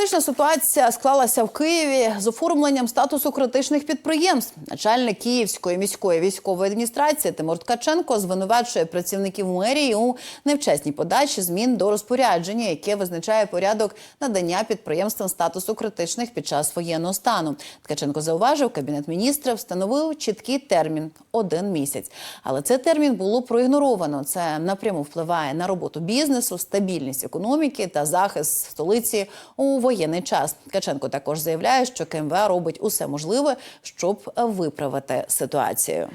Критична ситуація склалася в Києві з оформленням статусу критичних підприємств. Начальник Київської міської військової адміністрації Тимур Ткаченко звинувачує працівників мерії у невчесній подачі змін до розпорядження, яке визначає порядок надання підприємствам статусу критичних під час воєнного стану. Ткаченко зауважив, кабінет міністрів встановив чіткий термін один місяць. Але цей термін було проігноровано. Це напряму впливає на роботу бізнесу, стабільність економіки та захист столиці у воєнний час. Ткаченко також заявляє, що КМВА робить усе можливе, щоб виправити ситуацію.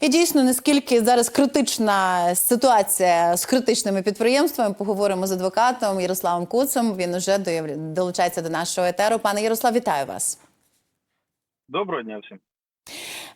І дійсно, наскільки зараз критична ситуація з критичними підприємствами, поговоримо з адвокатом Ярославом Куцем. Він уже долучається до нашого етеру. Пане Ярослав, вітаю вас. Доброго дня всім.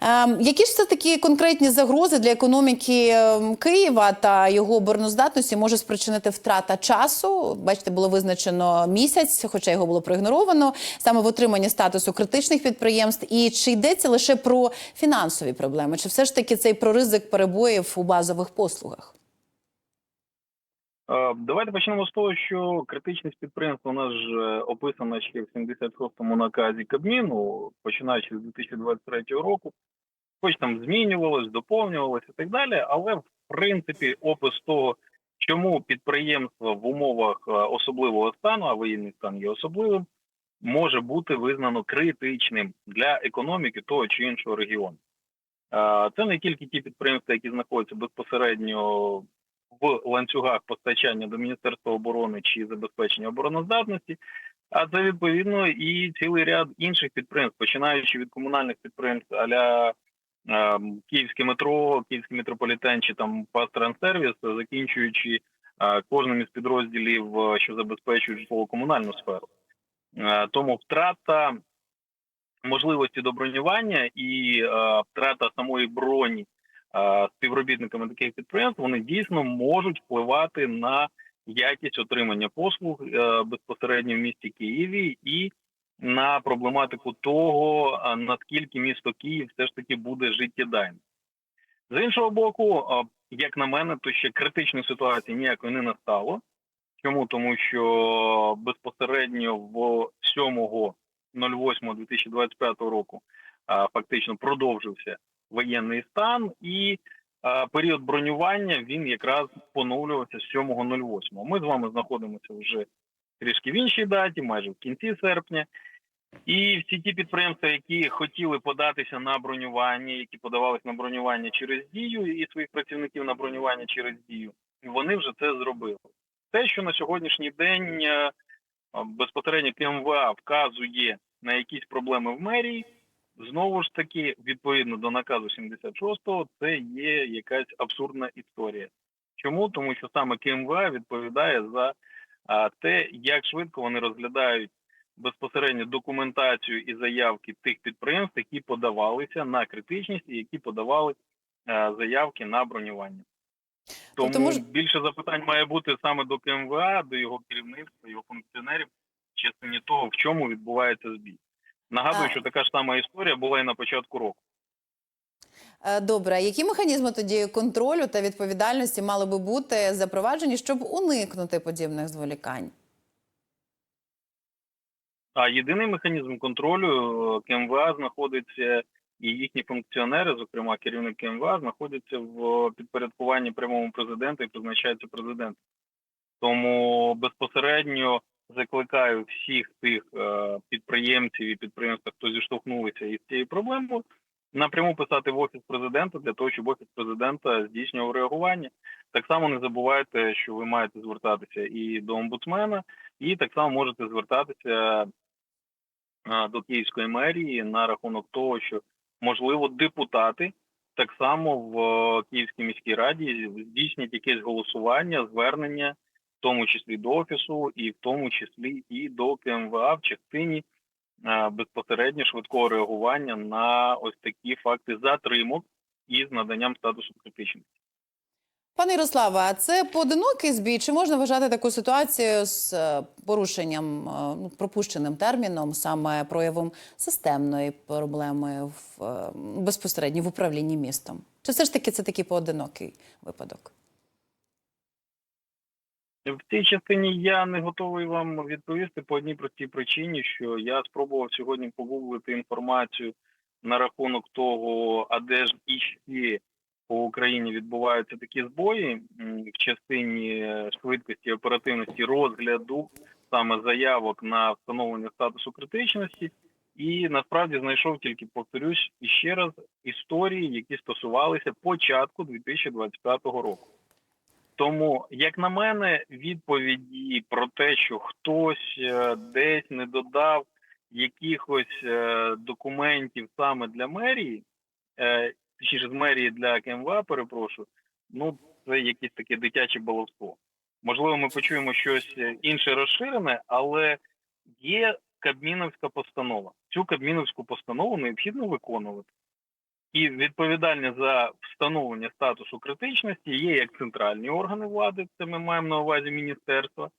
Ем, які ж це такі конкретні загрози для економіки ем, Києва та його обороноздатності може спричинити втрата часу? Бачите, було визначено місяць, хоча його було проігноровано, саме в отриманні статусу критичних підприємств. І чи йдеться лише про фінансові проблеми, чи все ж таки цей про ризик перебоїв у базових послугах? Е, Давайте почнемо з того, що критичність підприємства у нас ж описана ще в 76-му наказі Кабміну, починаючи з 2023 року. Хоч там змінювалось, доповнювалось і так далі, але в принципі опис того, чому підприємство в умовах е, особливого стану, а воєнний стан є особливим, може бути визнано критичним для економіки того чи іншого регіону. Е, Це не тільки ті підприємства, які знаходяться безпосередньо в ланцюгах постачання до Міністерства оборони чи забезпечення обороноздатності, а це відповідно і цілий ряд інших підприємств, починаючи від комунальних підприємств аля Київське метро, Київський метрополітен чи там Пастранссервіс, закінчуючи е, кожним із підрозділів, е, що забезпечують житлово-комунальну сферу. Е, тому втрата можливості до бронювання і втрата самої броні співробітниками таких підприємств, вони дійсно можуть впливати на якість отримання послуг безпосередньо в місті Києві і на проблематику того, наскільки місто Київ все ж таки буде життєдайним. З іншого боку, як на мене, то ще критичної ситуації ніякої не настало. Чому? Тому що безпосередньо в 7.08.2025 року фактично продовжився воєнний стан, і період бронювання він якраз поновлювався з 7.08. Ми з вами знаходимося вже трішки в іншій даті, майже в кінці серпня. І всі ті підприємства, які хотіли податися на бронювання, які подавалися на бронювання через дію, і своїх працівників на бронювання через дію, вони вже це зробили. Те, що на сьогоднішній день е, безпосередньо КМВА вказує на якісь проблеми в мерії, знову ж таки, відповідно до наказу 76-го, це є якась абсурдна історія. Чому? Тому що саме КМВА відповідає за а, те, як швидко вони розглядають безпосередньо документацію і заявки тих підприємств, які подавалися на критичність і які подавали а, заявки на бронювання. Тому Тобто мож- більше запитань має бути саме до КМВА, до його керівництва, його функціонерів, частині того, в чому відбувається збій. Нагадую, А- що така ж сама історія була і на початку року. Е, Добре, які механізми тоді контролю та відповідальності мали би бути запроваджені, щоб уникнути подібних зволікань? А єдиний механізм контролю е, КМВА знаходиться, і їхні функціонери, зокрема керівник КМВА, знаходяться в підпорядкуванні прямому президента і призначається президент. Тому безпосередньо закликаю всіх тих е, підприємців і підприємств, хто зіштовхнулися із цією проблемою, напряму писати в офіс президента для того, щоб офіс президента здійснював реагування. Так само не забувайте, що ви маєте звертатися і до омбудсмена, і так само можете звертатися до Київської мерії на рахунок того, що можливо депутати так само в Київській міській раді здійснять якесь голосування, звернення, в тому числі до офісу, і в тому числі і до КМВА в частині безпосередньо швидкого реагування на ось такі факти затримок із наданням статусу критичності. Пане Ярославе, а це поодинокий збій? Чи можна вважати таку ситуацію з е, порушенням, е, ну, пропущеним терміном, саме проявом системної проблеми в е, безпосередньо в управлінні містом? Чи все ж таки це такий поодинокий випадок? В цій частині я не готовий вам відповісти по одній простій причині, що я спробував сьогодні погуглити інформацію на рахунок того, а де ж іще по Україні відбуваються такі збої в частині швидкості оперативності розгляду саме заявок на встановлення статусу критичності, і насправді знайшов тільки повторюсь іще раз історії, які стосувалися початку 2025 року. Тому, як на мене, відповіді про те, що хтось е, десь не додав якихось е, документів саме для мерії, е, точніше з мерії для КМВА, перепрошую, ну це якесь таке дитяче баловство. Можливо, ми почуємо щось інше розширене, але є Кабміновська постанова. Цю Кабміновську постанову необхідно виконувати. І відповідальні за встановлення статусу критичності є як центральні органи влади, це ми маємо на увазі міністерства,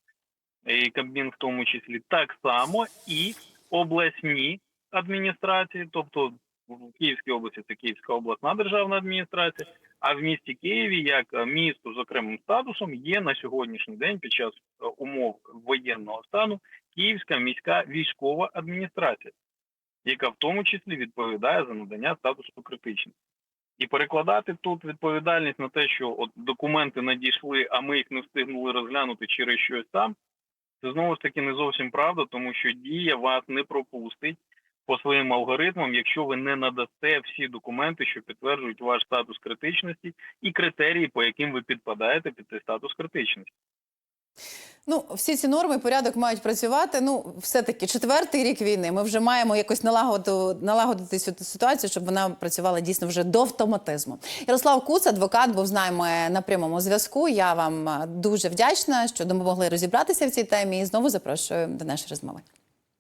і Кабмін в тому числі, так само і обласні адміністрації, тобто в Київській області це Київська обласна державна адміністрація, а в місті Києві, як місто з окремим статусом, є на сьогоднішній день під час е, умов воєнного стану Київська міська військова адміністрація яка в тому числі відповідає за надання статусу критичності. І перекладати тут відповідальність на те, що от документи надійшли, а ми їх не встигнули розглянути через щось там, це знову ж таки не зовсім правда, тому що дія вас не пропустить по своїм алгоритмам, якщо ви не надасте всі документи, що підтверджують ваш статус критичності і критерії, по яким ви підпадаєте під цей статус критичності. Ну, всі ці норми, порядок мають працювати. Ну, все-таки четвертий рік війни. Ми вже маємо якось налагодити, налагодити цю ситуацію, щоб вона працювала дійсно вже до автоматизму. Ярослав Куц, адвокат, був з нами на прямому зв'язку. Я вам е, дуже вдячна, що допомогли розібратися в цій темі. І знову запрошую до нашої розмови.